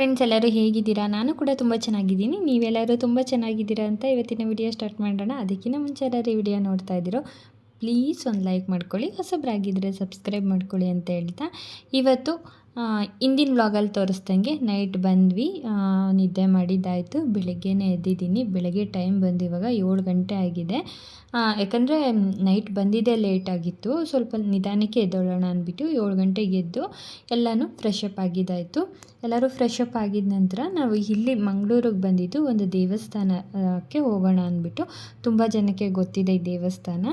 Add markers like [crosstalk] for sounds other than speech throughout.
Friends ಎಲ್ಲರೂ ಹೇಗಿದ್ದೀರಾ? ನಾನು ಕೂಡ ತುಂಬ ಚೆನ್ನಾಗಿದ್ದೀನಿ. ನೀವೆಲ್ಲರೂ ತುಂಬ ಚೆನ್ನಾಗಿದ್ದೀರಾ ಅಂತ ಇವತ್ತಿನ ವಿಡಿಯೋ ಸ್ಟಾರ್ಟ್ ಮಾಡೋಣ. ಅದಕ್ಕಿಂತ ಮುಂಚೆ ಎಲ್ಲರೂ ವಿಡಿಯೋ ನೋಡ್ತಾ ಇದ್ದೀರೋ ಪ್ಲೀಸ್ ಒಂದು ಲೈಕ್ ಮಾಡ್ಕೊಳ್ಳಿ. ಹೊಸಬ್ರಾಗಿದ್ದರೆ ಸಬ್ಸ್ಕ್ರೈಬ್ ಮಾಡ್ಕೊಳ್ಳಿ ಅಂತ ಹೇಳ್ತಾ. ಇವತ್ತು ಇಂದಿನ ವ್ಲಾಗಲ್ಲಿ ತೋರಿಸ್ದಂಗೆ ನೈಟ್ ಬಂದ್ವಿ. ನಿದ್ದೆ ಮಾಡಿದ್ದಾಯಿತು. ಬೆಳಗ್ಗೆನೇ ಎದ್ದಿದ್ದೀನಿ. ಬೆಳಗ್ಗೆ ಟೈಮ್ ಬಂದು ಇವಾಗ ಏಳು ಗಂಟೆ ಆಗಿದೆ. ಯಾಕಂದರೆ ನೈಟ್ ಬಂದಿದ್ದೇ ಲೇಟಾಗಿತ್ತು ಸ್ವಲ್ಪ ನಿಧಾನಕ್ಕೆ ಎದ್ದೋಳೋಣ ಅಂದ್ಬಿಟ್ಟು ಏಳು ಗಂಟೆಗೆ ಎದ್ದು ಎಲ್ಲನೂ ಅಪ್ ಆಗಿದ್ದಾಯಿತು. ಎಲ್ಲರೂ ಫ್ರೆಶ್ ಅಪ್ ಆಗಿದ ನಂತರ ನಾವು ಇಲ್ಲಿ ಮಂಗಳೂರಿಗೆ ಬಂದಿದ್ದು ಒಂದು ದೇವಸ್ಥಾನಕ್ಕೆ ಹೋಗೋಣ ಅಂದ್ಬಿಟ್ಟು. ತುಂಬ ಜನಕ್ಕೆ ಗೊತ್ತಿದೆ ಈ ದೇವಸ್ಥಾನ.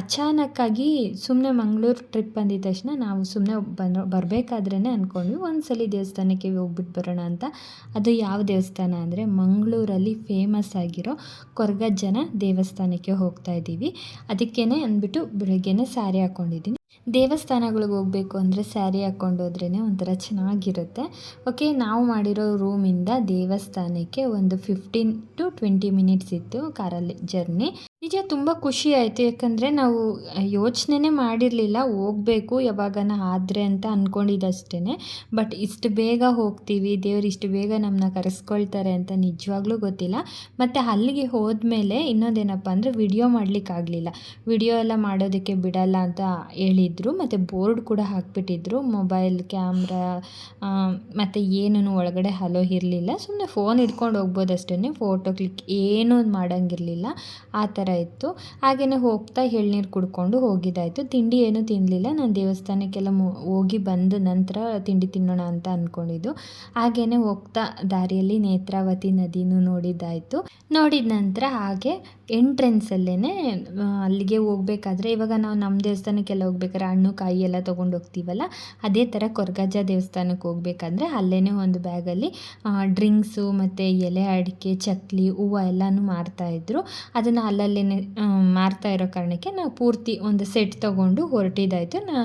ಅಚಾನಕ್ಕಾಗಿ ಸುಮ್ಮನೆ ಮಂಗಳೂರು ಟ್ರಿಪ್ ಬಂದಿದ ತಕ್ಷಣ ನಾವು ಸುಮ್ಮನೆ ಬಂದು ಬರಬೇಕಾದ್ರೇ ಅಂದ್ಕೊಂಡ್ವಿ ಒಂದ್ಸಲಿ ದೇವಸ್ಥಾನಕ್ಕೆ ಹೋಗ್ಬಿಟ್ಟು ಬರೋಣ ಅಂತ. ಅದು ಯಾವ ದೇವಸ್ಥಾನ ಅಂದರೆ ಮಂಗಳೂರಲ್ಲಿ ಫೇಮಸ್ ಆಗಿರೋ ಕೊರಗಜ್ಜನ ದೇವಸ್ಥಾನಕ್ಕೆ ಹೋಗ್ತಾ ಇದ್ದೀವಿ. ಅದಕ್ಕೇ ಅಂದ್ಬಿಟ್ಟು ಬೆಳಗ್ಗೆನೇ ಸ್ಯಾರಿ ಹಾಕ್ಕೊಂಡಿದ್ದೀನಿ ದೇವಸ್ಥಾನಗಳಿಗೆ ಹೋಗಬೇಕು ಅಂದರೆ ಸ್ಯಾರಿ ಹಾಕ್ಕೊಂಡು ಹೋದ್ರೇ ಒಂಥರ ಚೆನ್ನಾಗಿರುತ್ತೆ. ಓಕೆ, ನಾವು ಮಾಡಿರೋ ರೂಮಿಂದ ದೇವಸ್ಥಾನಕ್ಕೆ ಒಂದು ಫಿಫ್ಟೀನ್ ಟು ಟ್ವೆಂಟಿ ಮಿನಿಟ್ಸ್ ಇತ್ತು ಕಾರಲ್ಲಿ ಜರ್ನಿ. ನಿಜ ತುಂಬ ಖುಷಿ ಆಯಿತು. ಯಾಕಂದರೆ ನಾವು ಯೋಚನೆ ಮಾಡಿರಲಿಲ್ಲ. ಹೋಗಬೇಕು ಯಾವಾಗನ ಆದರೆ ಅಂತ ಅಂದ್ಕೊಂಡಿದ್ದಷ್ಟೇ ಬಟ್ ಇಷ್ಟು ಬೇಗ ಹೋಗ್ತೀವಿ. ದೇವ್ರು ಇಷ್ಟು ಬೇಗ ನಮ್ಮನ್ನ ಕರೆಸ್ಕೊಳ್ತಾರೆ ಅಂತ ನಿಜವಾಗ್ಲೂ ಗೊತ್ತಿಲ್ಲ. ಮತ್ತು ಅಲ್ಲಿಗೆ ಹೋದ್ಮೇಲೆ ಇನ್ನೊಂದೇನಪ್ಪ ಅಂದರೆ ವಿಡಿಯೋ ಮಾಡಲಿಕ್ಕಾಗಲಿಲ್ಲ. ವಿಡಿಯೋ ಎಲ್ಲ ಮಾಡೋದಕ್ಕೆ ಬಿಡಲ್ಲ ಅಂತ ಹೇಳಿದರು. ಮತ್ತು ಬೋರ್ಡ್ ಕೂಡ ಹಾಕ್ಬಿಟ್ಟಿದ್ರು. ಮೊಬೈಲ್, ಕ್ಯಾಮ್ರಾ ಮತ್ತು ಏನೂ ಒಳಗಡೆ ಹಲೋ ಇರಲಿಲ್ಲ. ಸುಮ್ಮನೆ ಫೋನ್ ಹಿಡ್ಕೊಂಡು ಹೋಗ್ಬೋದಷ್ಟೇ ಫೋಟೋ ಕ್ಲಿಕ್ ಏನೂ ಮಾಡೋಂಗಿರಲಿಲ್ಲ. ಆ ಥರ ಇತ್ತು. ಹಾಗೆಯೇ ಹೋಗ್ತಾ ಎಳ್ನೀರು ಕುಡ್ಕೊಂಡು ಹೋಗಿದ್ದಾಯಿತು. ತಿಂಡಿ ಏನೂ ತಿನ್ನಲಿಲ್ಲ ನಾನು ದೇವಸ್ಥಾನಕ್ಕೆಲ್ಲ ಹೋಗಿ ಬಂದ ನಂತರ ತಿಂಡಿ ತಿನ್ನೋಣ ಅಂತ ಅಂದ್ಕೊಂಡಿದ್ದು ಹಾಗೆಯೇ ಹೋಗ್ತಾ ದಾರಿಯಲ್ಲಿ ನೇತ್ರಾವತಿ ನದಿನೂ ನೋಡಿದ್ದಾಯಿತು. ನೋಡಿದ ನಂತರ ಹಾಗೆ ಎಂಟ್ರೆನ್ಸಲ್ಲೇ ಅಲ್ಲಿಗೆ ಹೋಗ್ಬೇಕಾದ್ರೆ ಇವಾಗ ನಾವು ನಮ್ಮ ದೇವಸ್ಥಾನಕ್ಕೆಲ್ಲ ಹೋಗ್ಬೇಕಾದ್ರೆ ಹಣ್ಣು, ಕಾಯಿ ಎಲ್ಲ ತೊಗೊಂಡು ಹೋಗ್ತೀವಲ್ಲ, ಅದೇ ಥರ ಕೊರಗಜ್ಜ ದೇವಸ್ಥಾನಕ್ಕೆ ಹೋಗ್ಬೇಕಾದ್ರೆ ಅಲ್ಲೇ ಒಂದು ಬ್ಯಾಗಲ್ಲಿ ಡ್ರಿಂಕ್ಸು ಮತ್ತು ಎಲೆ ಅಡಿಕೆ, ಚಕ್ಲಿ, ಹೂವು ಎಲ್ಲನೂ ಮಾರ್ತಾಯಿದ್ರು ಅದನ್ನು ಅಲ್ಲಲ್ಲೇ ಮಾರ್ತಾ ಇರೋ ಕಾರಣಕ್ಕೆ ನಾವು ಪೂರ್ತಿ ಒಂದು ಸೆಟ್ ತೊಗೊಂಡು ಹೊರಟಿದ್ದಾಯಿತು ನಾ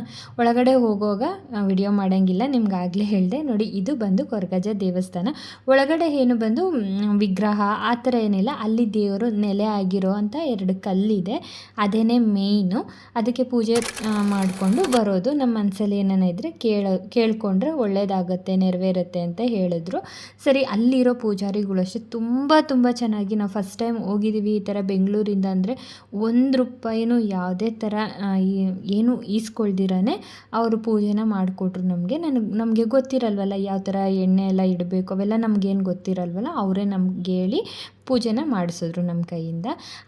ಒಳಗಡೆ ಹೋಗುವಾಗ ವಿಡಿಯೋ ಮಾಡೋಂಗಿಲ್ಲ, ನಿಮ್ಗೆ ಆಗಲೇ ಹೇಳಿದೆ. ನೋಡಿ, ಇದು ಬಂದು ಕೊರಗಜ್ಜ ದೇವಸ್ಥಾನ. ಒಳಗಡೆ ಏನು ಬಂದು ವಿಗ್ರಹ, ಆ ಥರ ಏನಿಲ್ಲ. ಅಲ್ಲಿ ದೇವರು ನೆಲೆ ಆಗಿರೋ ಅಂಥ ಎರಡು ಕಲ್ಲಿದೆ. ಅದೇ ಮೇಯ್ನು ಅದಕ್ಕೆ ಪೂಜೆ ಮಾಡಿಕೊಂಡು ಬರೋದು. ನಮ್ಮ ಮನಸ್ಸಲ್ಲಿ ಏನೇನ ಇದ್ದರೆ ಕೇಳೋ, ಕೇಳಿಕೊಂಡ್ರೆ ಒಳ್ಳೆಯದಾಗತ್ತೆ ನೆರವೇರುತ್ತೆ ಅಂತ ಹೇಳಿದ್ರು. ಸರಿ, ಅಲ್ಲಿರೋ ಪೂಜಾರಿಗಳು ಅಷ್ಟೇ. ತುಂಬ ತುಂಬ ಚೆನ್ನಾಗಿ ನಾವು ಫಸ್ಟ್ ಟೈಮ್ ಹೋಗಿದ್ದೀವಿ ಈ ಥರ ಬೆಂಗಳೂರಿಂದ ಅಂದರೆ ಒಂದು ರೂಪಾಯಿನೂ ಯಾವುದೇ ಥರ ಏನು ಈಸ್ಕೊಳ್ದಿರೇ ಅವರು ಪೂಜೆನ ಮಾಡಿಕೊಟ್ರು ನಮಗೆ. ನನಗೆ, ನಮಗೆ ಗೊತ್ತಿರಲ್ವಲ್ಲ ಯಾವ ಥರ ಎಣ್ಣೆ ಎಲ್ಲ ಇಡಬೇಕು ಅವೆಲ್ಲ ನಮಗೇನು ಗೊತ್ತಿರಲ್ವಲ್ಲ, ಅವರೇ ನಮ್ಗೆ ಹೇಳಿ ಪೂಜೆನ ಮಾಡಿಸಿದ್ರು ನಮ್ಮ ಕೈಯಿಂದ.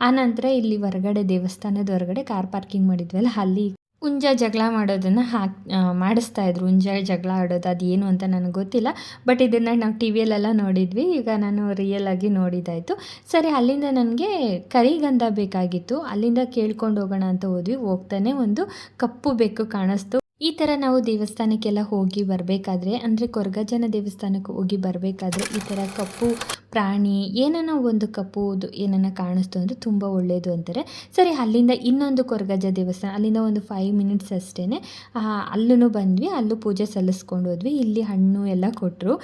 ಆನಂತರ ಇಲ್ಲಿ ಹೊರಗಡೆ ದೇವಸ್ಥಾನದ ಹೊರಗಡೆ ಕಾರ್ ಪಾರ್ಕಿಂಗ್ ಮಾಡಿದ್ವಲ್ಲ, ಅಲ್ಲಿ ಹುಂಜ ಜಗಳ ಮಾಡೋದನ್ನು ಹಾಕಿ ಮಾಡಿಸ್ತಾಯಿದ್ರು ಹುಂಜ ಜಗಳ ಆಡೋದು ಅದು ಏನು ಅಂತ ನನಗೆ ಗೊತ್ತಿಲ್ಲ ಬಟ್ ಇದನ್ನು ನಾವು ಟಿ ವಿಯಲ್ಲೆಲ್ಲ ನೋಡಿದ್ವಿ. ಈಗ ನಾನು ರಿಯಲ್ ಆಗಿ ನೋಡಿದ್ದಾಯಿತು ಸರಿ, ಅಲ್ಲಿಂದ ನನಗೆ ಕರಿಗಂಧ ಬೇಕಾಗಿತ್ತು. ಅಲ್ಲಿಂದ ಕೇಳ್ಕೊಂಡು ಹೋಗೋಣ ಅಂತ ಹೋದ್ವಿ. ಹೋಗ್ತಾನೆ ಒಂದು ಕಪ್ಪು ಬೆಕ್ಕು ಕಾಣಿಸ್ತು. ಈ ಥರ ನಾವು ದೇವಸ್ಥಾನಕ್ಕೆಲ್ಲ ಹೋಗಿ ಬರಬೇಕಾದ್ರೆ, ಅಂದರೆ ಕೊರಗಜ್ಜನ ದೇವಸ್ಥಾನಕ್ಕೆ ಹೋಗಿ ಬರಬೇಕಾದ್ರೆ ಈ ಥರ ಕಪ್ಪು, ಪ್ರಾಣಿ, ಏನನ್ನ ಒಂದು ಕಪ್ಪುದು ಏನನ್ನ ಕಾಣಿಸ್ತು ಅಂದರೆ ತುಂಬ ಒಳ್ಳೆಯದು ಅಂತಾರೆ. ಸರಿ, ಅಲ್ಲಿಂದ ಇನ್ನೊಂದು ಕೊರಗಜ್ಜ ದೇವಸ್ಥಾನ, ಅಲ್ಲಿಂದ ಒಂದು ಫೈವ್ ಮಿನಿಟ್ಸ್ ಅಷ್ಟೇ ಅಲ್ಲೂ ಬಂದ್ವಿ, ಅಲ್ಲೂ ಪೂಜೆ ಸಲ್ಲಿಸ್ಕೊಂಡು ಹೋದ್ವಿ, ಇಲ್ಲಿ ಹಣ್ಣು ಎಲ್ಲ ಕೊಟ್ಟರು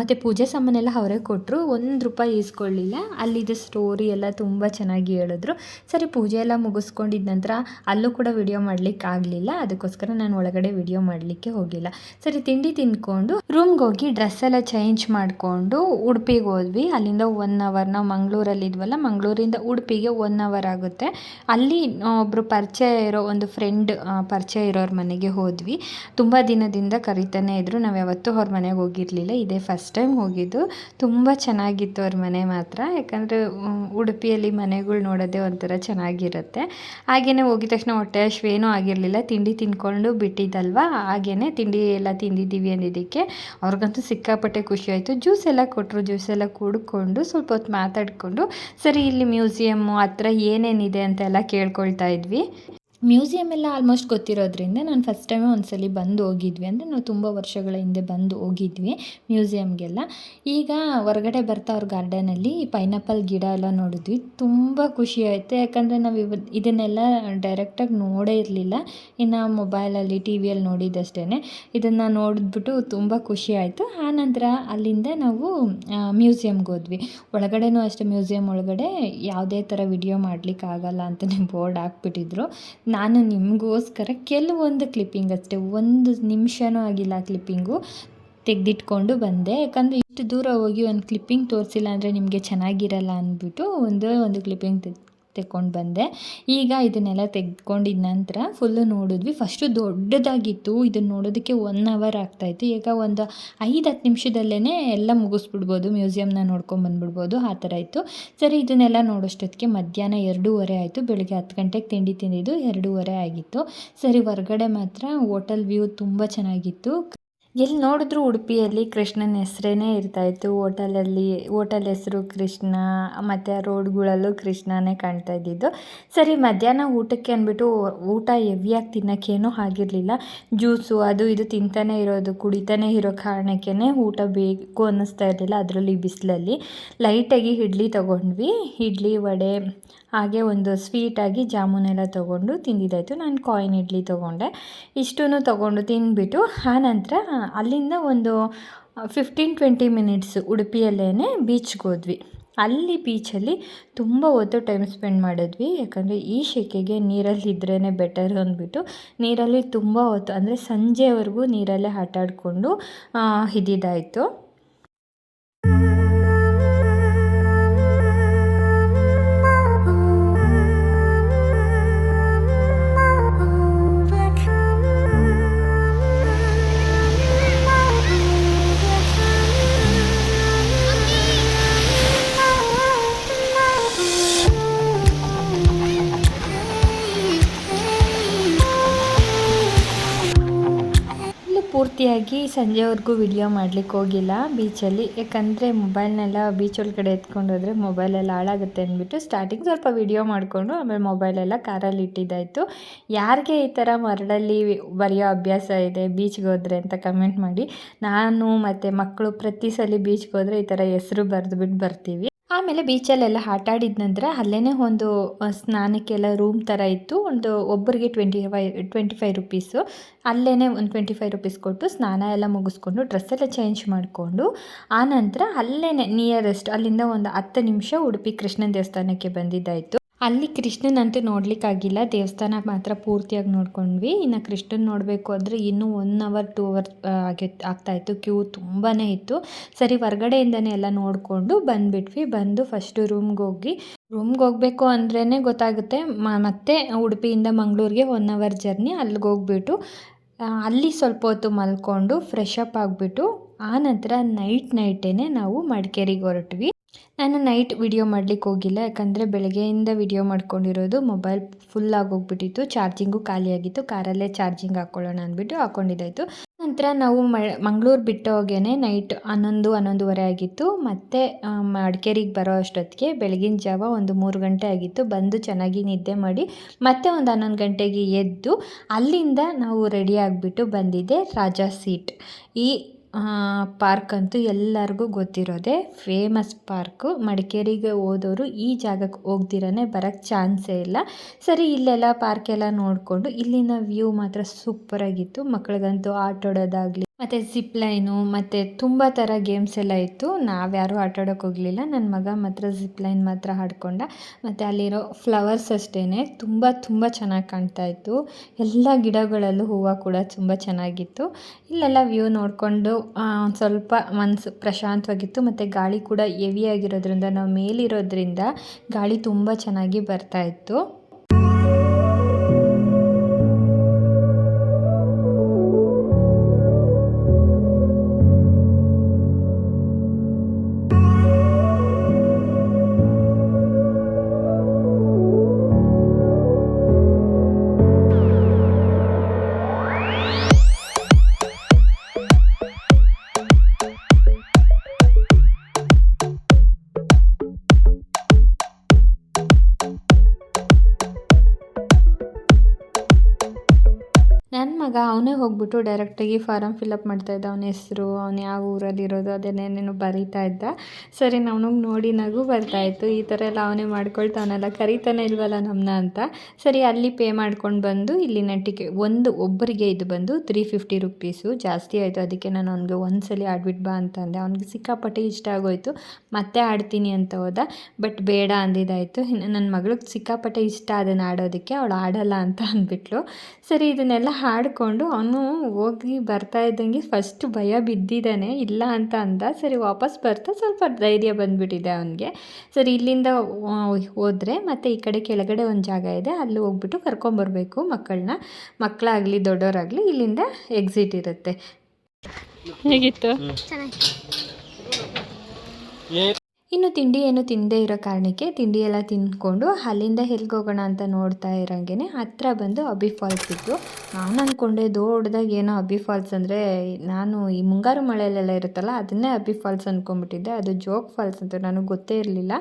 ಮತ್ತು ಪೂಜೆ ಸಾಮಾನೆಲ್ಲ ಅವರೇ ಕೊಟ್ಟರು ಒಂದು ರೂಪಾಯಿ ಇಸ್ಕೊಳ್ಳಿಲ್ಲ ಅಲ್ಲಿದ್ದು ಸ್ಟೋರಿ ಎಲ್ಲ ತುಂಬ ಚೆನ್ನಾಗಿ ಹೇಳಿದ್ರು. ಸರಿ, ಪೂಜೆ ಎಲ್ಲ ಮುಗಿಸ್ಕೊಂಡಿದ್ದ ನಂತರ ಅಲ್ಲೂ ಕೂಡ ವಿಡಿಯೋ ಮಾಡಲಿಕ್ಕೆ ಆಗಲಿಲ್ಲ ಅದಕ್ಕೋಸ್ಕರ ನಾನು ಒಳಗಡೆ ವಿಡಿಯೋ ಮಾಡಲಿಕ್ಕೆ ಹೋಗಿಲ್ಲ. ಸರಿ, ತಿಂಡಿ ತಿಂದ್ಕೊಂಡು ರೂಮ್ಗೆ ಹೋಗಿ ಡ್ರೆಸ್ ಎಲ್ಲ ಚೇಂಜ್ ಮಾಡಿಕೊಂಡು ಉಡುಪಿಗೆ ಹೋದ್ವಿ. ಅಲ್ಲಿಂದ ಒನ್ ಅವರ್ ನಾವು ಮಂಗಳೂರಲ್ಲಿ ಇದ್ವಲ್ಲ, ಮಂಗಳೂರಿಂದ ಉಡುಪಿಗೆ ಒನ್ ಅವರ್ ಆಗುತ್ತೆ. ಅಲ್ಲಿ ಒಬ್ಬರು ಪರಿಚಯ ಇರೋ ಒಂದು ಫ್ರೆಂಡ್ ಪರಿಚಯ ಇರೋರ ಮನೆಗೆ ಹೋದ್ವಿ. ತುಂಬ ದಿನದಿಂದ ಕರಿತಾನೆ ಇದ್ದರು ನಾವು ಯಾವತ್ತೂ ಅವ್ರ ಮನೆಗೆ ಹೋಗಿರಲಿಲ್ಲ. ಇದೇ ಫಸ್ಟ್ ಟೈಮ್ ಹೋಗಿದ್ದು. ತುಂಬ ಚೆನ್ನಾಗಿತ್ತು ಅವ್ರ ಮನೆ ಮಾತ್ರ. ಯಾಕಂದರೆ ಉಡುಪಿಯಲ್ಲಿ ಮನೆಗಳು ನೋಡೋದೇ ಒಂಥರ ಚೆನ್ನಾಗಿರುತ್ತೆ. ಹಾಗೆಯೇ ಹೋಗಿದ ತಕ್ಷಣ ಹೊಟ್ಟೆ ಅಶ್ವೇನೂ ಆಗಿರಲಿಲ್ಲ. ತಿಂಡಿ ತಿಂದ್ಕೊಂಡು ಬಿಟ್ಟಿದ್ದಲ್ವ ಹಾಗೇ ತಿಂಡಿ ಎಲ್ಲ ತಿಂದಿದ್ದೀವಿ ಅಂದಿದ್ದಕ್ಕೆ. ಅವ್ರಿಗಂತೂ ಸಿಕ್ಕಾಪಟ್ಟೆ ಖುಷಿ ಆಯಿತು. ಜ್ಯೂಸ್ ಎಲ್ಲ ಕೊಟ್ಟರು ಜ್ಯೂಸ್ ಎಲ್ಲ ಕುಡ್ಕೊಂಡು ಸ್ವಲ್ಪ ಹೊತ್ತು ಮಾತಾಡಿಕೊಂಡು, ಸರಿ, ಇಲ್ಲಿ ಮ್ಯೂಸಿಯಮ್ಮು ಹತ್ರ ಏನೇನಿದೆ ಅಂತೆಲ್ಲ ಕೇಳ್ಕೊಳ್ತಾ ಇದ್ವಿ. ಮ್ಯೂಸಿಯಮ್ ಎಲ್ಲ ಆಲ್ಮೋಸ್ಟ್ ಗೊತ್ತಿರೋದ್ರಿಂದ ನಾನು ಫಸ್ಟ್ ಟೈಮೇ ಒಂದ್ಸಲಿ ಬಂದು ಹೋಗಿದ್ವಿ. ಅಂದರೆ ನಾವು ತುಂಬ ವರ್ಷಗಳ ಹಿಂದೆ ಬಂದು ಹೋಗಿದ್ವಿ ಮ್ಯೂಸಿಯಮ್ಗೆಲ್ಲ ಈಗ ಹೊರಗಡೆ ಬರ್ತಾ ಅವ್ರ ಗಾರ್ಡನಲ್ಲಿ ಪೈನಾಪಲ್ ಗಿಡ ಎಲ್ಲ ನೋಡಿದ್ವಿ. ತುಂಬ ಖುಷಿ ಆಯಿತು. ಯಾಕಂದರೆ ನಾವು ಇವ ಇದನ್ನೆಲ್ಲ ಡೈರೆಕ್ಟಾಗಿ ನೋಡೇ ಇರಲಿಲ್ಲ. ಇನ್ನು ಮೊಬೈಲಲ್ಲಿ ಟಿ ವಿಯಲ್ಲಿ ನೋಡಿದ್ದಷ್ಟೇ ಇದನ್ನು ನೋಡಿದ್ಬಿಟ್ಟು ತುಂಬ ಖುಷಿ ಆಯಿತು. ಆನಂತರ ಅಲ್ಲಿಂದ ನಾವು ಮ್ಯೂಸಿಯಮ್ಗೆ ಹೋದ್ವಿ. ಒಳಗಡೆನೂ ಅಷ್ಟೇ ಮ್ಯೂಸಿಯಮ್ ಒಳಗಡೆ ಯಾವುದೇ ಥರ ವಿಡಿಯೋ ಮಾಡಲಿಕ್ಕೆ ಆಗಲ್ಲ ಅಂತಲೇ ಬೋರ್ಡ್ [laughs] ಹಾಕ್ಬಿಟ್ಟಿದ್ರು. ನಾನು ನಿಮಗೋಸ್ಕರ ಕೆಲವೊಂದು ಕ್ಲಿಪ್ಪಿಂಗ್ ಅಷ್ಟೇ, ಒಂದು ನಿಮಿಷನೂ ಆಗಿಲ್ಲ ಕ್ಲಿಪ್ಪಿಂಗು ತೆಗೆದಿಟ್ಕೊಂಡು ಬಂದೆ. ಯಾಕಂದರೆ ಇಷ್ಟು ದೂರ ಹೋಗಿ ಒಂದು ಕ್ಲಿಪ್ಪಿಂಗ್ ತೋರಿಸಿಲ್ಲ ಅಂದರೆ ನಿಮಗೆ ಚೆನ್ನಾಗಿರಲ್ಲ ಅಂದ್ಬಿಟ್ಟು ಒಂದೇ, ಒಂದು ಕ್ಲಿಪ್ಪಿಂಗ್ ತೆಗ್ ತೆಕ್ಕೊಂಡು ಬಂದೆ. ಈಗ ಇದನ್ನೆಲ್ಲ ತೆಗೆದುಕೊಂಡಿದ ನಂತರ ಫುಲ್ಲು ನೋಡಿದ್ವಿ. ಫಸ್ಟು ದೊಡ್ಡದಾಗಿತ್ತು. ಇದನ್ನು ನೋಡೋದಕ್ಕೆ ಒನ್ ಅವರ್ ಆಗ್ತಾಯಿತ್ತು. ಈಗ ಒಂದು ಐದು, ಹತ್ತು ನಿಮಿಷದಲ್ಲೇ ಎಲ್ಲ ಮುಗಿಸ್ಬಿಡ್ಬೋದು. ಮ್ಯೂಸಿಯಮ್ನ ನೋಡ್ಕೊಂಬಂದ್ಬಿಡ್ಬೋದು ಆ ಥರ ಇತ್ತು. ಸರಿ, ಇದನ್ನೆಲ್ಲ ನೋಡೋಷ್ಟೊತ್ತಿಗೆ ಮಧ್ಯಾಹ್ನ ಎರಡೂವರೆ ಆಯಿತು. ಬೆಳಗ್ಗೆ ಹತ್ತು ಗಂಟೆಗೆ ತಿಂಡಿ ತಿಂದಿದ್ದು ಎರಡೂವರೆ ಆಗಿತ್ತು. ಸರಿ, ಹೊರಗಡೆ ಮಾತ್ರ ಹೋಟೆಲ್ ವ್ಯೂ ತುಂಬ ಚೆನ್ನಾಗಿತ್ತು. ಎಲ್ಲಿ ನೋಡಿದ್ರು ಉಡುಪಿಯಲ್ಲಿ ಕೃಷ್ಣನ ಹೆಸರೇನೇ ಇರ್ತಾಯಿತ್ತು. ಓಟಲಲ್ಲಿ ಹೋಟೆಲ್ ಹೆಸರು ಕೃಷ್ಣ, ಮತ್ತು ರೋಡ್ಗಳಲ್ಲೂ ಕೃಷ್ಣನೇ ಕಾಣ್ತಾ ಇದ್ದಿದ್ದು. ಸರಿ, ಮಧ್ಯಾಹ್ನ ಊಟಕ್ಕೆ ಅಂದ್ಬಿಟ್ಟು ಊಟ ಹೆವಿಯಾಗಿ ತಿನ್ನೋಕ್ಕೇನೂ ಆಗಿರಲಿಲ್ಲ. ಜ್ಯೂಸು ಅದು ಇದು ತಿಂತಾನೆ ಇರೋದು, ಕುಡಿತಾನೆ ಇರೋ ಕಾರಣಕ್ಕೇ ಊಟ ಬೇಕು ಅನ್ನಿಸ್ತಾ ಇರಲಿಲ್ಲ ಅದರಲ್ಲಿ ಬಿಸಿಲಲ್ಲಿ. ಲೈಟಾಗಿ ಇಡ್ಲಿ ತೊಗೊಂಡ್ವಿ. ಇಡ್ಲಿ, ವಡೆ ಹಾಗೆ ಒಂದು ಸ್ವೀಟಾಗಿ ಜಾಮೂನೆಲ್ಲ ತೊಗೊಂಡು ತಿಂದಿದ್ದಾಯಿತು. ನಾನು ಕಾಯಿನ್ ಇಡ್ಲಿ ತೊಗೊಂಡೆ. ಇಷ್ಟೂ ತೊಗೊಂಡು ತಿಂದ್ಬಿಟ್ಟು ಆನಂತರ ಅಲ್ಲಿಂದ ಒಂದು ಫಿಫ್ಟೀನ್ ಟ್ವೆಂಟಿ ಮಿನಿಟ್ಸ್ ಉಡುಪಿಯಲ್ಲೇ ಬೀಚ್ಗೆ ಹೋದ್ವಿ. ಅಲ್ಲಿ ಬೀಚಲ್ಲಿ ತುಂಬ ಹೊತ್ತು ಟೈಮ್ ಸ್ಪೆಂಡ್ ಮಾಡಿದ್ವಿ. ಯಾಕಂದರೆ ಈ ಸೆಕೆಗೆ ನೀರಲ್ಲಿ ಇದ್ರೇ ಬೆಟರ್ ಅಂದ್ಬಿಟ್ಟು ನೀರಲ್ಲಿ ತುಂಬ ಹೊತ್ತು ಅಂದರೆ ಸಂಜೆವರೆಗೂ ನೀರಲ್ಲೇ ಆಟ ಆಡಿಕೊಂಡು ಇದ್ದಿದ್ದಾಯಿತು ಪೂರ್ತಿಯಾಗಿ ಸಂಜೆವರೆಗೂ ವಿಡಿಯೋ ಮಾಡ್ಲಿಕ್ಕೆ ಹೋಗಿಲ್ಲ ಬೀಚಲ್ಲಿ. ಯಾಕಂದರೆ ಮೊಬೈಲ್ನೆಲ್ಲ ಬೀಚ್ ಒಳಗಡೆ ಎತ್ಕೊಂಡು ಹೋದರೆ ಮೊಬೈಲೆಲ್ಲ ಹಾಳಾಗುತ್ತೆ ಅಂದ್ಬಿಟ್ಟು ಸ್ಟಾರ್ಟಿಂಗ್ ಸ್ವಲ್ಪ ವಿಡಿಯೋ ಮಾಡಿಕೊಂಡು ಆಮೇಲೆ ಮೊಬೈಲೆಲ್ಲ ಕಾರಲ್ಲಿ ಇಟ್ಟಿದ್ದಾಯಿತು. ಯಾರಿಗೆ ಈ ಥರ ಮರಳಲ್ಲಿ ಬರೆಯೋ ಅಭ್ಯಾಸ ಇದೆ ಬೀಚ್ಗೆ ಹೋದರೆ ಅಂತ ಕಮೆಂಟ್ ಮಾಡಿ. ನಾನು ಮತ್ತು ಮಕ್ಕಳು ಪ್ರತಿ ಸಲ ಬೀಚ್ಗೆ ಹೋದರೆ ಈ ಥರ ಹೆಸ್ರು ಬರೆದ್ಬಿಟ್ಟು ಬರ್ತೀವಿ. ಆಮೇಲೆ ಬೀಚಲ್ಲೆಲ್ಲ ಆಟ ಆಡಿದ ನಂತರ ಅಲ್ಲೇ ಒಂದು ಸ್ನಾನಕ್ಕೆಲ್ಲ ರೂಮ್ ಥರ ಇತ್ತು. ಒಂದು ಒಬ್ಬರಿಗೆ twenty five twenty five rupees ಅಲ್ಲೇ ಒಂದು ಟ್ವೆಂಟಿ ಫೈವ್ ರುಪೀಸ್ ಕೊಟ್ಟು ಸ್ನಾನ ಎಲ್ಲ ಮುಗಿಸ್ಕೊಂಡು ಡ್ರೆಸ್ ಎಲ್ಲ ಚೇಂಜ್ ಮಾಡಿಕೊಂಡು ಆನಂತರ ಅಲ್ಲೇ ನಿಯರೆಸ್ಟ್ ಅಲ್ಲಿಂದ ಒಂದು ಹತ್ತು ನಿಮಿಷ ಉಡುಪಿ ಕೃಷ್ಣನ ದೇವಸ್ಥಾನಕ್ಕೆ ಬಂದಿದ್ದಾಯಿತು. ಅಲ್ಲಿ ಕೃಷ್ಣನಂತೂ ನೋಡಲಿಕ್ಕಾಗಿಲ್ಲ. ದೇವಸ್ಥಾನ ಮಾತ್ರ ಪೂರ್ತಿಯಾಗಿ ನೋಡ್ಕೊಂಡ್ವಿ. ಇನ್ನು ಕೃಷ್ಣನ್ ನೋಡಬೇಕು ಅಂದರೆ ಇನ್ನೂ ಒನ್ ಅವರ್ ಟೂ ಅವರ್ ಆಗಿ ಆಗ್ತಾಯಿತ್ತು ಕ್ಯೂ ತುಂಬಾ ಇತ್ತು. ಸರಿ, ಹೊರಗಡೆಯಿಂದನೇ ಎಲ್ಲ ನೋಡಿಕೊಂಡು ಬಂದುಬಿಟ್ವಿ. ಬಂದು ಫಸ್ಟು ರೂಮ್ಗೆ ಹೋಗಿ. ರೂಮ್ಗೆ ಹೋಗಬೇಕು ಅಂದ್ರೇ ಗೊತ್ತಾಗುತ್ತೆ. ಮತ್ತೆ ಉಡುಪಿಯಿಂದ ಮಂಗಳೂರಿಗೆ ಒನ್ ಅವರ್ ಜರ್ನಿ ಅಲ್ಲಿಗೆ ಹೋಗ್ಬಿಟ್ಟು ಅಲ್ಲಿ ಸ್ವಲ್ಪ ಹೊತ್ತು ಮಲ್ಕೊಂಡು ಫ್ರೆಶ್ ಅಪ್ ಆಗಿಬಿಟ್ಟು ನಂತರ ನೈಟ್ ನೈಟೇ ನಾವು ಮಡಿಕೇರಿಗೆ ಹೊರಟ್ವಿ. ನಾನು ನೈಟ್ ವಿಡಿಯೋ ಮಾಡ್ಲಿಕ್ಕೆ ಹೋಗಿಲ್ಲ, ಯಾಕಂದರೆ ಬೆಳಗ್ಗೆಯಿಂದ ವಿಡಿಯೋ ಮಾಡ್ಕೊಂಡಿರೋದು ಮೊಬೈಲ್ ಫುಲ್ ಹೋಗ್ಬಿಟ್ಟಿತ್ತು ಚಾರ್ಜಿಂಗು ಖಾಲಿಯಾಗಿತ್ತು ಕಾರಲ್ಲೇ ಚಾರ್ಜಿಂಗ್ ಹಾಕ್ಕೊಳ್ಳೋಣ ಅಂದ್ಬಿಟ್ಟು ಹಾಕ್ಕೊಂಡಿದ್ದಾಯಿತು ನಂತರ ನಾವು ಮಂಗಳೂರು ಬಿಟ್ಟು ಹೋಗೇನೆ ನೈಟ್ ಹನ್ನೊಂದು, ಹನ್ನೊಂದುವರೆ ಆಗಿತ್ತು, ಮತ್ತು ಮಡಿಕೇರಿಗೆ ಬರೋ ಅಷ್ಟೊತ್ತಿಗೆ ಬೆಳಗಿನ ಜಾವ ಒಂದು ಮೂರು ಗಂಟೆ ಆಗಿತ್ತು, ಬಂದು ಚೆನ್ನಾಗಿ ನಿದ್ದೆ ಮಾಡಿ ಮತ್ತೆ ಒಂದು ಹನ್ನೊಂದು ಗಂಟೆಗೆ ಎದ್ದು ಅಲ್ಲಿಂದ ನಾವು ರೆಡಿ ಆಗಿಬಿಟ್ಟು ಬಂದಿದ್ದೆ ರಾಜಾ ಸೀಟ್ ಈ ಪಾರ್ಕ್ ಅಂತೂ ಎಲ್ಲರಿಗೂ ಗೊತ್ತಿರೋದೆ ಫೇಮಸ್ ಪಾರ್ಕು ಮಡಿಕೇರಿಗೆ ಹೋದವರು ಈ ಜಾಗಕ್ಕೆ ಹೋಗ್ದಿರನೇ ಬರೋಕ್ಕೆ ಚಾನ್ಸೇ ಇಲ್ಲ. ಸರಿ, ಇಲ್ಲೆಲ್ಲ ಪಾರ್ಕೆಲ್ಲ ನೋಡಿಕೊಂಡು ಇಲ್ಲಿನ ವ್ಯೂ ಮಾತ್ರ ಸೂಪರಾಗಿತ್ತು ಮಕ್ಳಿಗಂತೂ ಆಟಾಡೋದಾಗಲಿ ಮತ್ತು ಜಿಪ್ ಲೈನು ಮತ್ತು ತುಂಬ ಥರ ಗೇಮ್ಸ್ ಎಲ್ಲ ಇತ್ತು. ನಾವ್ಯಾರೂ ಆಡೋಕೆ ಹೋಗಲಿಲ್ಲ. ನನ್ನ ಮಗ ಮಾತ್ರ ಜಿಪ್ ಲೈನ್ ಮಾತ್ರ ಆಡ್ಕೊಂಡ. ಮತ್ತು ಅಲ್ಲಿರೋ ಫ್ಲವರ್ಸ್ ಅಷ್ಟೇ ತುಂಬ ತುಂಬ ಚೆನ್ನಾಗಿ ಕಾಣ್ತಾ ಇತ್ತು. ಎಲ್ಲ ಗಿಡಗಳಲ್ಲೂ ಹೂವು ಕೂಡ ತುಂಬ ಚೆನ್ನಾಗಿತ್ತು. ಇಲ್ಲೆಲ್ಲ ವ್ಯೂ ನೋಡಿಕೊಂಡು ಒಂದು ಸ್ವಲ್ಪ ಮನಸ್ಸು ಪ್ರಶಾಂತವಾಗಿತ್ತು. ಮತ್ತು ಗಾಳಿ ಕೂಡ ಹೆವಿಯಾಗಿರೋದ್ರಿಂದ ನಾವು ಮೇಲಿರೋದ್ರಿಂದ ಗಾಳಿ ತುಂಬ ಚೆನ್ನಾಗಿ ಬರ್ತಾ ಇತ್ತು ಮಗ ಅವನೇ ಹೋಗ್ಬಿಟ್ಟು ಡೈರೆಕ್ಟಾಗಿ ಫಾರಮ್ ಫಿಲಪ್ ಮಾಡ್ತಾಯಿದ್ದ ಅವನ ಹೆಸರು, ಅವನು ಯಾವ ಊರಲ್ಲಿರೋದು ಅದನ್ನೇನೇನು ಬರೀತಾ ಇದ್ದ. ಸರಿ, ನವನಿಗೆ ನೋಡಿ ನಗು ಬರ್ತಾಯಿತ್ತು ಈ ಥರ ಎಲ್ಲ ಅವನೇ ಮಾಡ್ಕೊಳ್ತಾವನಲ್ಲ ಕರಿತಾನೆ ಇಲ್ವಲ್ಲ ನಮ್ಮನ್ನ ಅಂತ. ಸರಿ, ಅಲ್ಲಿ ಪೇ ಮಾಡ್ಕೊಂಡು ಬಂದು ಇಲ್ಲಿನ ಟಿಕೆಟ್ ಒಂದು ಒಬ್ಬರಿಗೆ ಇದು ಬಂದು ತ್ರೀ ಫಿಫ್ಟಿ ರುಪೀಸು ಜಾಸ್ತಿ ಆಯಿತು. ಅದಕ್ಕೆ ನಾನು ಅವನಿಗೆ ಒಂದು ಸಲ ಆಡ್ಬಿಟ್ಟು ಬಾ ಅಂತ ಅಂದೆ. ಅವ್ನಿಗೆ ಸಿಕ್ಕಾಪಟ್ಟೆ ಇಷ್ಟ ಆಗೋಯ್ತು. ಮತ್ತೆ ಆಡ್ತೀನಿ ಅಂತ ಹೋದ. ಬಟ್ ಬೇಡ ಅಂದಿದ್ದಾಯಿತು. ನನ್ನ ಮಗಳಿಗೆ ಸಿಕ್ಕಾಪಟ್ಟೆ ಇಷ್ಟ ಅದನ್ನು ಆಡೋದಕ್ಕೆ. ಅವಳು ಆಡಲ್ಲ ಅಂತ ಅಂದ್ಬಿಟ್ಲು. ಸರಿ, ಇದನ್ನೆಲ್ಲ ಹಾಡು ಮಾಡಿಕೊಂಡು ಅವನು ಹೋಗಿ ಬರ್ತಾ ಇದ್ದಂಗೆ ಫಸ್ಟ್ ಭಯ ಬಿದ್ದಿದ್ದಾನೆ ಇಲ್ಲ ಅಂತ ಅಂದ. ಸರಿ ವಾಪಸ್ ಬರ್ತಾ ಸ್ವಲ್ಪ ಧೈರ್ಯ ಬಂದುಬಿಟ್ಟಿದೆ ಅವನಿಗೆ. ಸರಿ ಇಲ್ಲಿಂದ ಹೋದರೆ ಮತ್ತು ಈ ಕಡೆ ಕೆಳಗಡೆ ಒಂದು ಜಾಗ ಇದೆ ಅಲ್ಲಿ ಹೋಗ್ಬಿಟ್ಟು ಕರ್ಕೊಂಬರ್ಬೇಕು ಮಕ್ಕಳನ್ನ. ಮಕ್ಕಳಾಗಲಿ ದೊಡ್ಡವರಾಗಲಿ ಇಲ್ಲಿಂದ ಎಕ್ಸಿಟ್ ಇರುತ್ತೆ. ಹೇಗಿತ್ತು? ಇನ್ನು ತಿಂಡಿ ಏನು ತಿಂದೇ ಇರೋ ಕಾರಣಕ್ಕೆ ತಿಂಡಿ ಎಲ್ಲ ತಿಂದ್ಕೊಂಡು ಅಲ್ಲಿಂದ ಎಲ್ಲಿಗೆ ಹೋಗೋಣ ಅಂತ ನೋಡ್ತಾ ಇರೋಂಗೆ ಹತ್ರ ಬಂದು ಅಬ್ಬಿ ಫಾಲ್ಸ್ ಇತ್ತು. ನಾನು ಅಂದ್ಕೊಂಡೆ ದೊಡ್ಡದಾಗಿ ಏನೋ ಅಬ್ಬಿ ಫಾಲ್ಸ್ ಅಂದರೆ ನಾನು ಈ ಮುಂಗಾರು ಮಳೆಯಲ್ಲೆಲ್ಲ ಇರುತ್ತಲ್ಲ ಅದನ್ನೇ ಅಬ್ಬಿ ಫಾಲ್ಸ್ ಅಂದ್ಕೊಂಬಿಟ್ಟಿದ್ದೆ ಅದು ಜೋಗ್ ಫಾಲ್ಸ್ ಅಂತ ನನಗೆ ಗೊತ್ತೇ ಇರಲಿಲ್ಲ.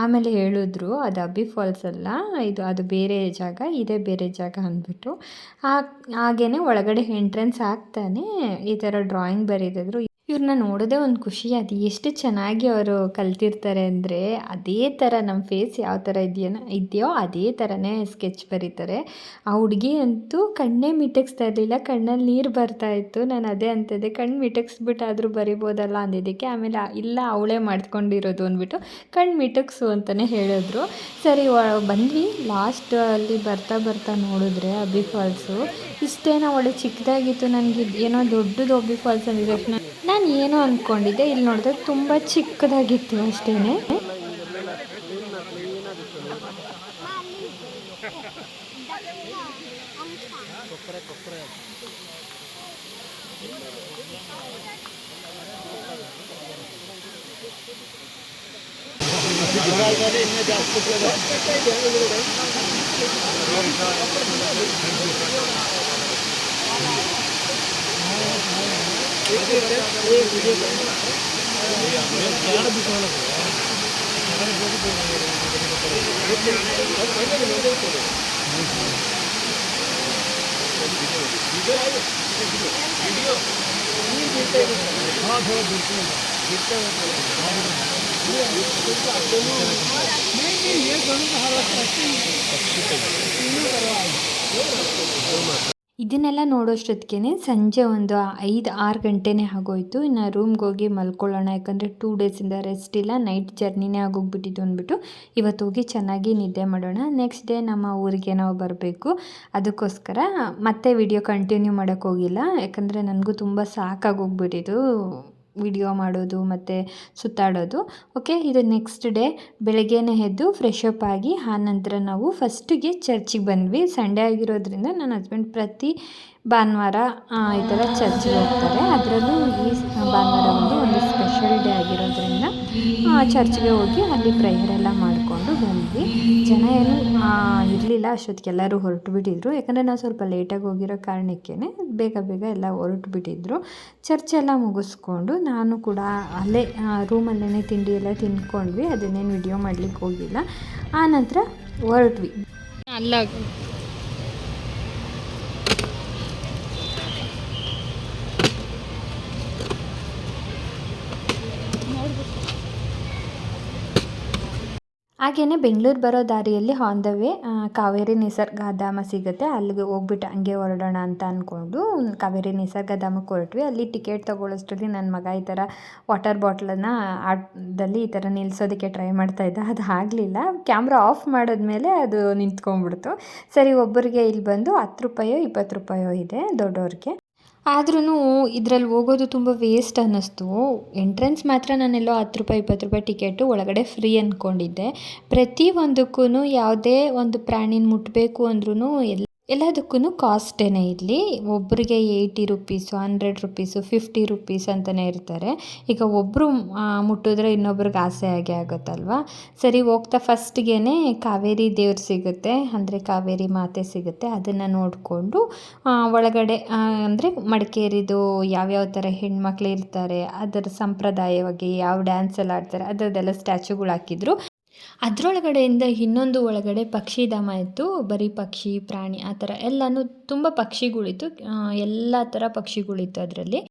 ಆಮೇಲೆ ಹೇಳಿದ್ರು, ಅದು ಅಬ್ಬಿ ಫಾಲ್ಸ್ ಅಲ್ಲ, ಇದು ಅದು ಬೇರೆ ಜಾಗ, ಇದೇ ಬೇರೆ ಜಾಗ ಅಂದ್ಬಿಟ್ಟು. ಹಾಗೇ ಒಳಗಡೆ ಎಂಟ್ರೆನ್ಸ್ ಆಗ್ತಾನೆ ಈ ಥರ ಡ್ರಾಯಿಂಗ್ ಬರೀತಿದ್ರು ಇವ್ರನ್ನ ನೋಡೋದೇ ಒಂದು ಖುಷಿ. ಅದು ಎಷ್ಟು ಚೆನ್ನಾಗಿ ಅವರು ಕಲ್ತಿರ್ತಾರೆ ಅಂದರೆ ಅದೇ ಥರ ನಮ್ಮ ಫೇಸ್ ಯಾವ ಥರ ಇದೆಯೋ ಇದೆಯೋ ಅದೇ ಥರನೇ ಸ್ಕೆಚ್ ಬರೀತಾರೆ. ಆ ಹುಡುಗಿ ಅಂತೂ ಕಣ್ಣೇ ಮಿಟಕ್ಸ್ತಾ ಇರಲಿಲ್ಲ, ಕಣ್ಣಲ್ಲಿ ನೀರು ಬರ್ತಾ ಇತ್ತು. ನಾನು ಅದೇ ಅಂತಿದ್ದೆ, ಕಣ್ಣು ಮಿಟಕ್ಸ್ಬಿಟ್ಟಾದರೂ ಬರಿಬೋದಲ್ಲ ಅಂದಿದ್ದಕ್ಕೆ, ಆಮೇಲೆ ಇಲ್ಲ ಅವಳೇ ಮಾಡ್ಕೊಂಡಿರೋದು ಅಂದ್ಬಿಟ್ಟು ಕಣ್ಣು ಮಿಟಕ್ಸು ಅಂತಲೇ ಹೇಳಿದ್ರು. ಸರಿ ಬಂದ್ವಿ. ಲಾಸ್ಟ್ ಅಲ್ಲಿ ಬರ್ತಾ ಬರ್ತಾ ನೋಡಿದ್ರೆ ಅಬ್ಬಿ ಫಾಲ್ಸು ಇಷ್ಟೇನೋ ಒಳ್ಳೆ ಚಿಕ್ಕದಾಗಿತ್ತು. ನನಗೆ ಏನೋ ದೊಡ್ಡದು ಅಬ್ಬಿ ಫಾಲ್ಸ್ ಅಂದಿದ. ನಾನು ಏನೋ ಅಂದ್ಕೊಂಡಿದ್ದೆ ಇಲ್ಲಿ ನೋಡಿದ್ರೆ ತುಂಬ ಚಿಕ್ಕದಾಗಿತ್ತು ಅಷ್ಟೇ ये दोनों का हर वक्त तीनों करवा ಇದನ್ನೆಲ್ಲ ನೋಡೋಷ್ಟೊತ್ತಿಗೆ ಸಂಜೆ ಒಂದು ಐದು, ಆರು ಗಂಟೆನೇ ಆಗೋಯ್ತು. ಇನ್ನು ರೂಮ್ಗೆ ಹೋಗಿ ಮಲ್ಕೊಳ್ಳೋಣ. ಯಾಕಂದರೆ ಟೂ ಡೇಸಿಂದ ರೆಸ್ಟ್ ಇಲ್ಲ. ನೈಟ್ ಜರ್ನಿನೇ ಆಗೋಗ್ಬಿಟ್ಟಿದ್ದು ಅಂದ್ಬಿಟ್ಟು ಇವತ್ತು ಹೋಗಿ ಚೆನ್ನಾಗಿ ನಿದ್ದೆ ಮಾಡೋಣ. ನೆಕ್ಸ್ಟ್ ಡೇ ನಮ್ಮ ಊರಿಗೆ ನಾವು ಬರಬೇಕು. ಅದಕ್ಕೋಸ್ಕರ ಮತ್ತೆ ವಿಡಿಯೋ ಕಂಟಿನ್ಯೂ ಮಾಡೋಕ್ಕೋಗಿಲ್ಲ ಯಾಕಂದರೆ ನನಗೂ ತುಂಬ ಸಾಕಾಗೋಗ್ಬಿಟ್ಟಿತ್ತು. ವಿಡಿಯೋ ಮಾಡೋದು ಮತ್ತು ಸುತ್ತಾಡೋದು. ಓಕೆ ಇದು ನೆಕ್ಸ್ಟ್ ಡೇ ಬೆಳಗ್ಗೆನೇ ಎದ್ದು ಫ್ರೆಶ್ ಅಪ್ ಆಗಿ ಆನಂತರ ನಾವು ಫಸ್ಟಿಗೆ ಚರ್ಚಿಗೆ ಬಂದ್ವಿ. ಸಂಡೇ ಆಗಿರೋದ್ರಿಂದ ನನ್ನ ಹಸ್ಬೆಂಡ್ ಪ್ರತಿ ಭಾನುವಾರ ಈ ಥರ ಚರ್ಚಿಗೆ ಹೋಗ್ತಾರೆ. ಅದರಲ್ಲೂ ಈ ಭಾನುವಾರ ಒಂದು ಸ್ಪೆಷಲ್ ಡೇ ಆಗಿರೋದ್ರಿಂದ ಚರ್ಚ್ಗೆ ಹೋಗಿ ಅಲ್ಲಿ ಪ್ರೇಯರ್ ಎಲ್ಲ ಮಾಡಿಕೊಂಡು ಬಂದ್ವಿ. ಜನ ಏನು ಇರಲಿಲ್ಲ ಅಷ್ಟೊತ್ತಿಗೆ ಎಲ್ಲರೂ ಹೊರಟು ಬಿಟ್ಟಿದ್ರು ಯಾಕಂದರೆ ನಾವು ಸ್ವಲ್ಪ ಲೇಟಾಗಿ ಹೋಗಿರೋ ಕಾರಣಕ್ಕೇ ಬೇಗ ಬೇಗ ಎಲ್ಲ ಹೊರಟು ಬಿಟ್ಟಿದ್ರು ಚರ್ಚ್ ಎಲ್ಲ ಮುಗಿಸ್ಕೊಂಡು ನಾನು ಕೂಡ ಅಲ್ಲೇ ರೂಮಲ್ಲೇ ತಿಂಡಿ ಎಲ್ಲ ತಿಂದ್ಕೊಂಡ್ವಿ. ಅದನ್ನೇನು ವಿಡಿಯೋ ಮಾಡ್ಲಿಕ್ಕೆ ಹೋಗಿಲ್ಲ. ಆನಂತರ ಹೊರಟ್ವಿ. ಅಲ್ಲ ಹಾಗೆಯೇ ಬೆಂಗಳೂರು ಬರೋ ದಾರಿಯಲ್ಲಿ on the way Kaveri Nisargadhama ಸಿಗುತ್ತೆ. ಅಲ್ಲಿಗೆ ಹೋಗ್ಬಿಟ್ಟು ಹಂಗೆ ಹೊರಡೋಣ ಅಂತ ಅಂದ್ಕೊಂಡು ಕಾವೇರಿ ನಿಸರ್ಗಧಾಮಕ್ಕೆ ಹೊರಟ್ವಿ. ಅಲ್ಲಿ ಟಿಕೆಟ್ ತೊಗೊಳ್ಳೋಷ್ಟರಲ್ಲಿ ನನ್ನ ಮಗ ಈ ಥರ ವಾಟರ್ ಬಾಟ್ಲನ್ನು ಆಟದಲ್ಲಿ ಈ ಥರ ನಿಲ್ಲಿಸೋದಕ್ಕೆ ಟ್ರೈ ಮಾಡ್ತಾ ಇದ್ದ. ಅದು ಆಗಲಿಲ್ಲ. ಕ್ಯಾಮ್ರಾ ಆಫ್ ಮಾಡಿದ್ಮೇಲೆ ಅದು ನಿಂತ್ಕೊಂಡ್ಬಿಡ್ತು. ಸರಿ, ಒಬ್ಬರಿಗೆ ಇಲ್ಲಿ ಬಂದು ಹತ್ತು ರೂಪಾಯೋ, ಇಪ್ಪತ್ತು ರೂಪಾಯೋ ಇದೆ ದೊಡ್ಡವ್ರಿಗೆ. ಆದ್ರೂ ಇದ್ರಲ್ಲಿ ಹೋಗೋದು ತುಂಬ ವೇಸ್ಟ್ ಅನ್ನಿಸ್ತು. ಎಂಟ್ರೆನ್ಸ್ ಮಾತ್ರ ನಾನೆಲ್ಲೋ ಹತ್ತು ರೂಪಾಯಿ, ಇಪ್ಪತ್ತು ರೂಪಾಯಿ ಟಿಕೆಟು ಒಳಗಡೆ ಫ್ರೀ ಅಂದ್ಕೊಂಡಿದ್ದೆ ಪ್ರತಿ ಒಂದಕ್ಕೂ ಯಾವುದೇ ಒಂದು ಪ್ರಾಣಿನ ಮುಟ್ಟಬೇಕು ಅಂದ್ರೂ ಎಲ್ಲ ಎಲ್ಲದಕ್ಕೂ ಕಾಸ್ಟೇ ಇಲ್ಲಿ ಒಬ್ಬರಿಗೆ eighty rupees hundred rupees fifty rupees ಅಂತಲೇ ಇರ್ತಾರೆ. ಈಗ ಒಬ್ಬರು ಮುಟ್ಟಿದ್ರೆ ಇನ್ನೊಬ್ರಿಗೆ ಆಸೆ ಆಗೇ ಆಗುತ್ತಲ್ವ? ಸರಿ, ಹೋಗ್ತಾ ಫಸ್ಟ್ಗೆ ಕಾವೇರಿ ದೇವ್ರು ಸಿಗುತ್ತೆ, ಅಂದರೆ ಕಾವೇರಿ ಮಾತೆ ಸಿಗುತ್ತೆ, ಅದನ್ನು ನೋಡಿಕೊಂಡು ಒಳಗಡೆ ಅಂದರೆ ಮಡಿಕೇರಿದು ಯಾವ್ಯಾವ ಥರ ಹೆಣ್ಮಕ್ಳು ಇರ್ತಾರೆ, ಅದರ ಸಂಪ್ರದಾಯವಾಗಿ ಯಾವ ಡ್ಯಾನ್ಸ್ ಎಲ್ಲ ಆಡ್ತಾರೆ, ಅದರದ್ದೆಲ್ಲ ಸ್ಟ್ಯಾಚುಗಳು ಹಾಕಿದ್ರು. ಅದರೊಳಗಡೆಯಿಂದ ಇನ್ನೊಂದು ಒಳಗಡೆ ಪಕ್ಷಿಧಾಮ ಇತ್ತು, ಬರೀ ಪಕ್ಷಿ, ಪ್ರಾಣಿ, ಆ ಥರ ಎಲ್ಲನೂ ತುಂಬ ಪಕ್ಷಿಗಳಿತ್ತು ಎಲ್ಲ ಥರ ಪಕ್ಷಿಗಳಿತ್ತು ಅದರಲ್ಲಿ.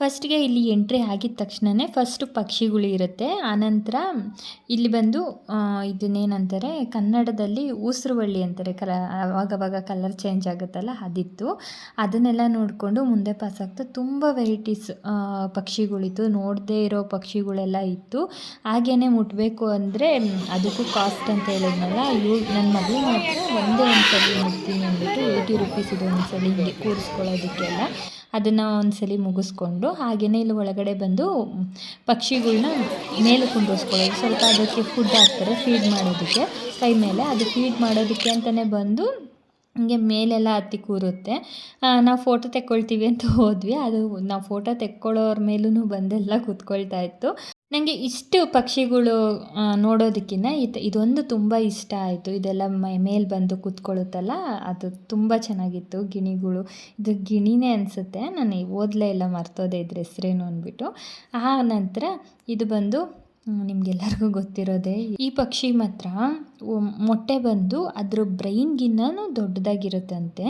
ಫಸ್ಟ್ಗೆ ಇಲ್ಲಿ ಎಂಟ್ರಿ ಆಗಿದ ತಕ್ಷಣವೇ ಫಸ್ಟು ಪಕ್ಷಿಗಳು ಇರುತ್ತೆ. ಆನಂತರ ಇಲ್ಲಿ ಬಂದು ಇದನ್ನೇನಂತಾರೆ, ಕನ್ನಡದಲ್ಲಿ ಊಸರವಳ್ಳಿ ಅಂತಾರೆ. ಕಲ ಅವಾಗವಾಗ ಕಲರ್ ಚೇಂಜ್ ಆಗುತ್ತಲ್ಲ, ಅದಿತ್ತು. ಅದನ್ನೆಲ್ಲ ನೋಡಿಕೊಂಡು ಮುಂದೆ ಪಾಸ್ ಆಗ್ತಾ ತುಂಬ ವೆರೈಟೀಸ್ ಪಕ್ಷಿಗಳಿತ್ತು. ನೋಡದೇ ಇರೋ ಪಕ್ಷಿಗಳೆಲ್ಲ ಇತ್ತು. ಹಾಗೇ ಮುಟ್ಟಬೇಕು ಅಂದರೆ, ಅದಕ್ಕೂ ಕಾಸ್ಟ್ ಅಂತ ಹೇಳಿದ್ನಲ್ಲ ಇವು ನನ್ನ ಮಗಳು ಮಾತ್ರ ಒಂದೇ ಒಂದು ಸಲ ಮುಟ್ತೀನಿ ಅಂದ್ಬಿಟ್ಟು ಏಯ್ಟಿ ರುಪೀಸ್ ಇದು ಒಂದು ಸಲ ಹಿಂಗೆ ಕೂರಿಸ್ಕೊಳ್ಳೋದಕ್ಕೆಲ್ಲ. ಅದನ್ನು ಒಂದ್ಸಲಿ ಮುಗಿಸ್ಕೊಂಡು ಹಾಗೆಯೇ ಇಲ್ಲಿ ಒಳಗಡೆ ಬಂದು ಪಕ್ಷಿಗಳನ್ನ ಮೇಲೆ ಕುಂಡಿಸ್ಕೊಳ್ಳೋದು ಸ್ವಲ್ಪ ಅದಕ್ಕೆ ಫುಡ್ ಹಾಕ್ತಾರೆ ಫೀಡ್ ಮಾಡೋದಕ್ಕೆ. ಕೈ ಮೇಲೆ ಅದು ಫೀಡ್ ಮಾಡೋದಕ್ಕೆ ಅಂತಲೇ ಬಂದು ಹಿಂಗೆ ಮೇಲೆಲ್ಲ ಹತ್ತಿ ಕೂರುತ್ತೆ. ನಾವು ಫೋಟೋ ತೆಕ್ಕೊಳ್ತೀವಿ ಅಂತ ಹೋದ್ವಿ. ಅದು ನಾವು ಫೋಟೋ ತೆಕ್ಕೊಳ್ಳೋರ ಮೇಲೂ ಬಂದೆಲ್ಲ ಕೂತ್ಕೊಳ್ತಾ ಇತ್ತು. ನನಗೆ ಇಷ್ಟು ಪಕ್ಷಿಗಳು ನೋಡೋದಕ್ಕಿಂತ ಇದು ಇದೊಂದು ತುಂಬ ಇಷ್ಟ ಆಯಿತು. ಇದೆಲ್ಲ ಮೈ, ಮೇಲೆ ಬಂದು ಕೂತ್ಕೊಳ್ಳುತ್ತಲ್ಲ, ಅದು ತುಂಬ ಚೆನ್ನಾಗಿತ್ತು. ಗಿಣಿಗಳು, ಇದು ಗಿಣಿನೇ ಅನಿಸುತ್ತೆ. ನಾನು ಓದಲೇ ಇಲ್ಲ ಮರ್ತೋದೆ ಇದ್ರ ಹೆಸ್ರೇನು ಅಂದ್ಬಿಟ್ಟು. ಆ ನಂತರ ಇದು ಬಂದು ನಿಮಗೆಲ್ಲರಿಗೂ ಗೊತ್ತಿರೋದೇ, ಈ ಪಕ್ಷಿ ಮಾತ್ರ ಮೊಟ್ಟೆ ಬಂದು ಅದ್ರ ಬ್ರೈನ್ಗಿನ್ನೂ ದೊಡ್ಡದಾಗಿರುತ್ತಂತೆ.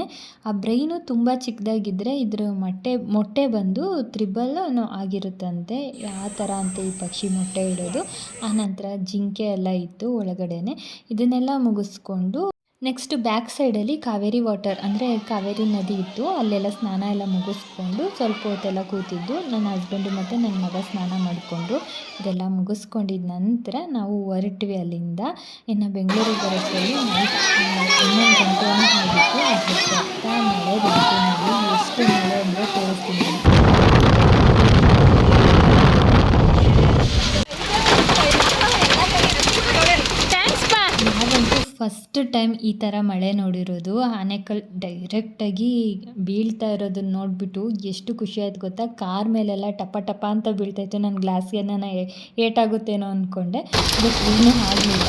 ಆ ಬ್ರೈನು ತುಂಬ ಚಿಕ್ಕದಾಗಿದ್ದರೆ ಇದ್ರ ಮೊಟ್ಟೆ ಮೊಟ್ಟೆ ಬಂದು ತ್ರಿಬಲ್ ಆಗಿರುತ್ತಂತೆ. ಆ ಥರ ಅಂತ ಈ ಪಕ್ಷಿ ಮೊಟ್ಟೆ ಇಡೋದು. ಆನಂತರ ಜಿಂಕೆ ಎಲ್ಲ ಇತ್ತು ಒಳಗಡೆನೆ. ಇದನ್ನೆಲ್ಲ ಮುಗಿಸ್ಕೊಂಡು ನೆಕ್ಸ್ಟ್ ಬ್ಯಾಕ್ ಸೈಡಲ್ಲಿ ಕಾವೇರಿ ವಾಟರ್ ಅಂದರೆ ಕಾವೇರಿ ನದಿ ಇತ್ತು. ಅಲ್ಲೆಲ್ಲ ಸ್ನಾನ ಎಲ್ಲ ಮುಗಿಸ್ಕೊಂಡು ಸ್ವಲ್ಪ ಹೊತ್ತೆಲ್ಲ ಕೂತಿದ್ದು. ನನ್ನ ಹಸ್ಬೆಂಡು ಮತ್ತು ನನ್ನ ಮಗ ಸ್ನಾನ ಮಾಡಿಕೊಂಡು ಇದೆಲ್ಲ ಮುಗಿಸ್ಕೊಂಡಿದ ನಂತರ ನಾವು ಹೊರಟ್ವಿ ಅಲ್ಲಿಂದ. ಇನ್ನು ಬೆಂಗಳೂರಿಗೆ ಬರೋಷ್ಟರಲ್ಲಿ ಇನ್ನೊಂದು ಹನ್ನೊಂದು ಗಂಟೆ ಆಗಿತ್ತು. ಮಳೆ ಸತ್ತ ನಾವು ಎಷ್ಟು ಮಳೆ ಅಂದರೆ ತೋರಿಸ್ತೀನಿ. ಫಸ್ಟ್ ಟೈಮ್ ಈ ಥರ ಮಳೆ ನೋಡಿರೋದು. ಆನೆಕಲ್ ಡೈರೆಕ್ಟಾಗಿ ಬೀಳ್ತಾ ಇರೋದನ್ನ ನೋಡಿಬಿಟ್ಟು ಎಷ್ಟು ಖುಷಿ ಆಯ್ತು ಗೊತ್ತಾ? ಕಾರ್ ಮೇಲೆಲ್ಲ ಟಪ ಟಪ ಅಂತ ಬೀಳ್ತಾಯಿತ್ತು ನನ್ನ ಗ್ಲಾಸ್ಗೆ ನಾನು ಏಟಾಗುತ್ತೇನೋ ಅಂದ್ಕೊಂಡೆ ಬಟ್ ಏನೂ ಆಗಲಿಲ್ಲ.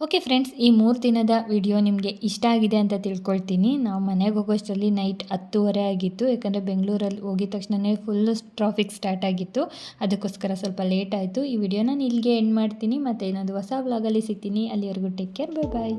ಓಕೆ ಫ್ರೆಂಡ್ಸ್ ಈ ಮೂರು ದಿನದ ವಿಡಿಯೋ ನಿಮಗೆ ಇಷ್ಟ ಆಗಿದೆ ಅಂತ ತಿಳ್ಕೊಳ್ತೀನಿ. ನಾವು ಮನೆಗೆ ಹೋಗೋಷ್ಟರಲ್ಲಿ ನೈಟ್ ಹತ್ತುವರೆ ಆಗಿತ್ತು. ಯಾಕಂದರೆ ಬೆಂಗಳೂರಲ್ಲಿ ಹೋಗಿದ ತಕ್ಷಣವೇ ಫುಲ್ ಟ್ರಾಫಿಕ್ ಸ್ಟಾರ್ಟ್ ಆಗಿತ್ತು. ಅದಕ್ಕೋಸ್ಕರ ಸ್ವಲ್ಪ ಲೇಟ್ ಆಯಿತು. ಈ ವಿಡಿಯೋ ನಾನು ಇಲ್ಲಿಗೆ ಎಂಡ್ ಮಾಡ್ತೀನಿ. ಮತ್ತು ಇನ್ನೊಂದು ಹೊಸ ಬ್ಲಾಗಲ್ಲಿ ಸಿಗ್ತೀನಿ. ಅಲ್ಲಿವರೆಗೂ ಟೇಕ್ ಕೇರ್ ಬೈ ಬಾಯ್